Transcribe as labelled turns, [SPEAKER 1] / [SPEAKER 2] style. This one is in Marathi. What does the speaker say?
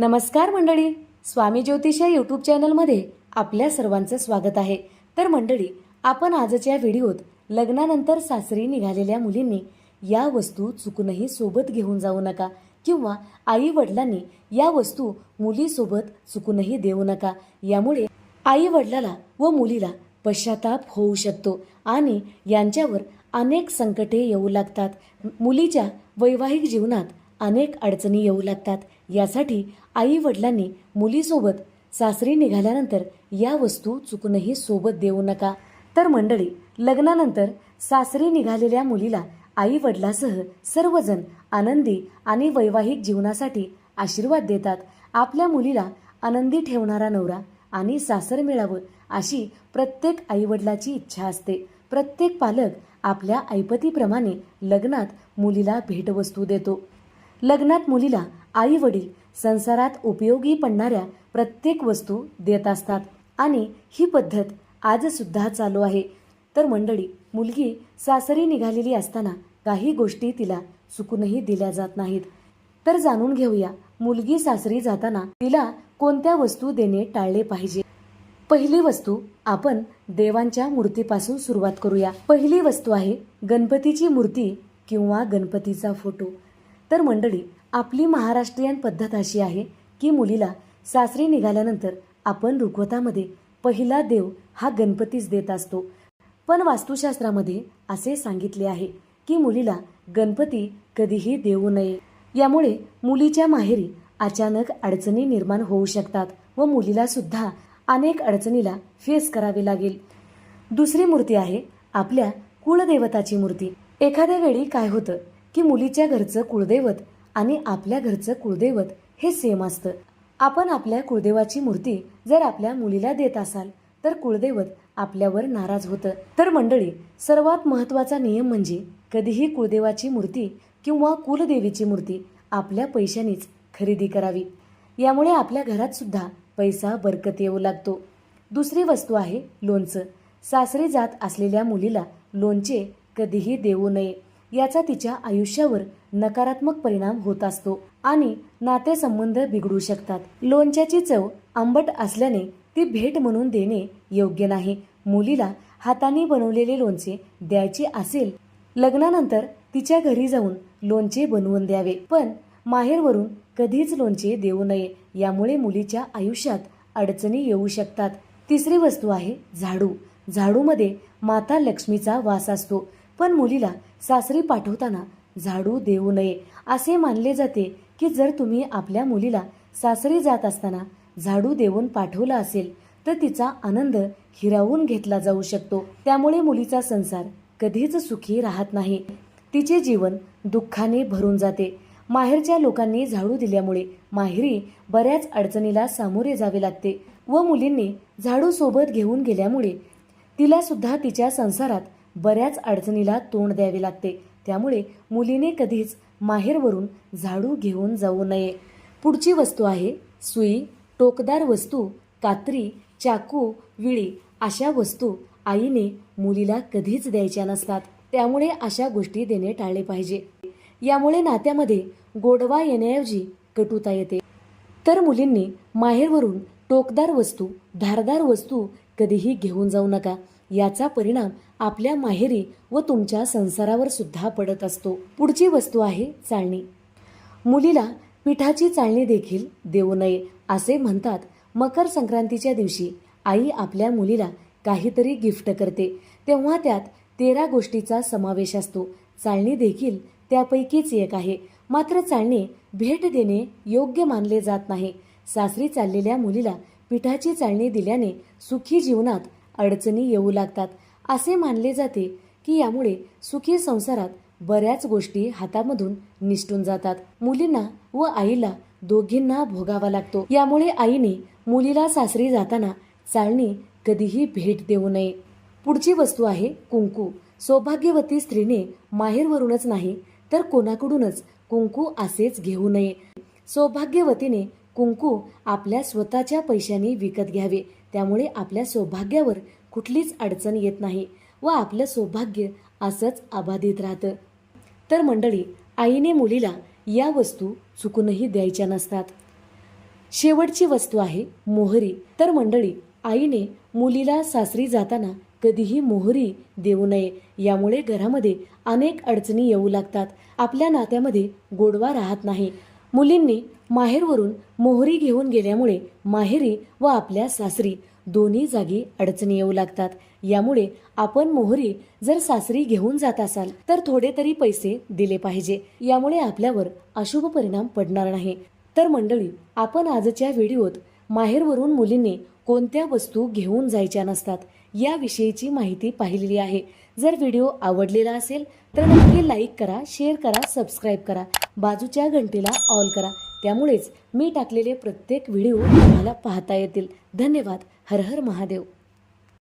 [SPEAKER 1] नमस्कार मंडळी. स्वामी ज्योतिष या यूट्यूब चॅनलमध्ये आपल्या सर्वांचं स्वागत आहे. तर मंडळी आपण आजच्या व्हिडिओत लग्नानंतर सासरी निघालेल्या मुलींनी या वस्तू चुकूनही सोबत घेऊन जाऊ नका किंवा आई वडिलांनी या वस्तू मुलीसोबत चुकूनही देऊ नका. यामुळे आई वडिलाला व मुलीला पश्चाताप होऊ शकतो आणि यांच्यावर अनेक संकटे येऊ लागतात. मुलीच्या वैवाहिक जीवनात अनेक अडचणी येऊ लागतात. यासाठी आई वडिलांनी मुलीसोबत सासरी निघाल्यानंतर या वस्तू चुकूनही सोबत देऊ नका. तर मंडळी लग्नानंतर सासरी निघालेल्या मुलीला आई वडिलासह सर्वजण आनंदी आणि वैवाहिक जीवनासाठी आशीर्वाद देतात. आपल्या मुलीला आनंदी ठेवणारा नवरा आणि सासर मिळावं अशी प्रत्येक आईवडिलाची इच्छा असते. प्रत्येक पालक आपल्या ऐपतीप्रमाणे लग्नात मुलीला भेटवस्तू देतो. लग्नात मुलीला आई वडील संसारात उपयोगी पडणाऱ्या प्रत्येक वस्तू देत असतात. आणि ही पद्धत आजसुद्धा चालू आहे. तर मंडळी मुलगी सासरी निघालेली असताना काही गोष्टी तिला चुकूनही दिल्या जात नाहीत. तर जाणून घेऊया मुलगी सासरी जाताना तिला कोणत्या वस्तू देणे टाळले पाहिजे? पहिली वस्तू आपण देवांच्या मूर्तीपासून सुरुवात करूया. पहिली वस्तू आहे गणपतीची मूर्ती किंवा गणपतीचा फोटो. तर मंडळी आपली महाराष्ट्रीयन पद्धत अशी आहे की मुलीला सासरी निघाल्यानंतर आपण रुखवतामध्ये पहिला देव हा गणपतीच देत असतो. पण वास्तुशास्त्रामध्ये असे सांगितले आहे की मुलीला गणपती कधीही देऊ नये. यामुळे मुलीच्या माहेरी अचानक अडचणी निर्माण होऊ शकतात व मुलीला सुद्धा अनेक अडचणीला फेस करावे लागेल. दुसरी मूर्ती आहे आपल्या कुळदेवताची मूर्ती. एखाद्या वेळी काय होतं की मुलीच्या घरचं कुळदैवत आणि आपल्या घरचं कुळदैवत हे सेम असतं. आपण आपल्या कुळदेवाची मूर्ती जर आपल्या मुलीला देत असाल तर कुळदैवत आपल्यावर नाराज होतं. तर मंडळी सर्वात महत्त्वाचा नियम म्हणजे कधीही कुळदेवाची मूर्ती किंवा कुलदेवीची मूर्ती आपल्या पैशांनीच खरेदी करावी. यामुळे आपल्या घरात सुद्धा पैसा बरकत येऊ लागतो. दुसरी वस्तू आहे लोणचं. सासरी जात असलेल्या मुलीला लोणचे कधीही देऊ नये. याचा तिच्या आयुष्यावर नकारात्मक परिणाम होत असतो आणि नातेसंबंध बिघडू शकतात. लोणच्याची चव आंबट असल्याने ती भेट म्हणून देणे योग्य नाही. मुलीला हाताने बनवलेले लोणचे द्यायचे असेल लग्नानंतर तिच्या घरी जाऊन लोणचे बनवून द्यावे. पण माहेरवरून कधीच लोणचे देऊ नये यामुळे मुलीच्या आयुष्यात अडचणी येऊ शकतात. तिसरी वस्तू आहे झाडू. झाडूमध्ये माता लक्ष्मीचा वास असतो. पण मुलीला सासरी पाठवताना झाडू देऊ नये असे मानले जाते की जर तुम्ही आपल्या मुलीला सासरी जात असताना झाडू देऊन पाठवला असेल तर तिचा आनंद हिरावून घेतला जाऊ शकतो. त्यामुळे मुलीचा संसार कधीच सुखी राहत नाही. तिचे जीवन दुःखाने भरून जाते. माहेरच्या लोकांनी झाडू दिल्यामुळे माहेरी बऱ्याच अडचणीला सामोरे जावे लागते व मुलींनी झाडू सोबत घेऊन गेल्यामुळे तिला सुद्धा तिच्या संसारात बऱ्याच अडचणीला तोंड द्यावे लागते. त्यामुळे मुलीने कधीच माहेरवरून झाडू घेऊन जाऊ नये. पुढची वस्तू आहे सुई टोकदार वस्तू कात्री चाकू विळी अशा वस्तू आईने मुलीला कधीच द्यायच्या नसतात. त्यामुळे अशा गोष्टी देणे टाळले पाहिजे. यामुळे नात्यामध्ये गोडवा येण्याऐवजी कटुता येते. तर मुलींनी माहेरवरून टोकदार वस्तू धारदार वस्तू कधीही घेऊन जाऊ नका. याचा परिणाम आपल्या माहेरी व तुमच्या संसारावर सुद्धा पडत असतो. पुढची वस्तू आहे चाळणी मुलीला पिठाची चाळणी देखील देऊ नये असे म्हणतात मकर संक्रांतीच्या दिवशी. आई आपल्या मुलीला काहीतरी गिफ्ट करते. तेव्हा त्यात तेरा गोष्टीचा समावेश असतो. चाळणी देखील त्यापैकीच एक आहे. मात्र चाळणी भेट देणे योग्य मानले जात नाही. सासरी चाललेल्या मुलीला पिठाची चाळणी दिल्याने सुखी जीवनात अडचणी येऊ लागतात. असे मानले जाते की यामुळे सुखी संसारात बऱ्याच गोष्टी हातामधून निसटून जातात. मुलींना व आईला दोघींना भोगावा लागतो. यामुळे आईने मुलीला सासरी जाताना चालणी कधीही भेट देऊ नये. पुढची वस्तू आहे कुंकू. सौभाग्यवती स्त्रीने माहेरवरूनच नाही तर कोणाकडूनच कुंकू असेच घेऊ नये. सौभाग्यवतीने कुंकू आपल्या स्वतःच्या पैशांनी विकत घ्यावे. त्यामुळे आपल्या सौभाग्यावर कुठलीच अडचण येत नाही व आपलं सौभाग्य असंच अबाधित राहतं. तर मंडळी आईने मुलीला या वस्तू चुकूनही द्यायच्या नसतात. शेवटची वस्तू आहे मोहरी. तर मंडळी आईने मुलीला सासरी जाताना कधीही मोहरी देऊ नये. यामुळे घरामध्ये अनेक अडचणी येऊ लागतात. आपल्या नात्यामध्ये गोडवा राहत नाही. मुलींनी माहेरवरून मोहरी घेऊन गेल्यामुळे माहेरी व आपल्या सासरी दोन्ही जागी अडचणी येऊ लागतात. यामुळे आपण मोहरी जर सासरी घेऊन जात असाल तर थोडे तरी पैसे दिले पाहिजे. यामुळे आपल्यावर अशुभ परिणाम पडणार नाही. तर मंडळी आपण आजच्या व्हिडिओत माहेरवरून मुलींनी कोणत्या वस्तू घेऊन जायच्या नसतात? याविषयीची माहिती पाहिलेली आहे. जर व्हिडिओ आवडलेला असेल तर नक्की लाईक करा शेअर करा सबस्क्राईब करा. बाजूच्या घंटेला ऑल करा. त्यामुळेच मी टाकलेले प्रत्येक व्हिडिओ तुम्हाला पाहता येतील. धन्यवाद. हर हर महादेव.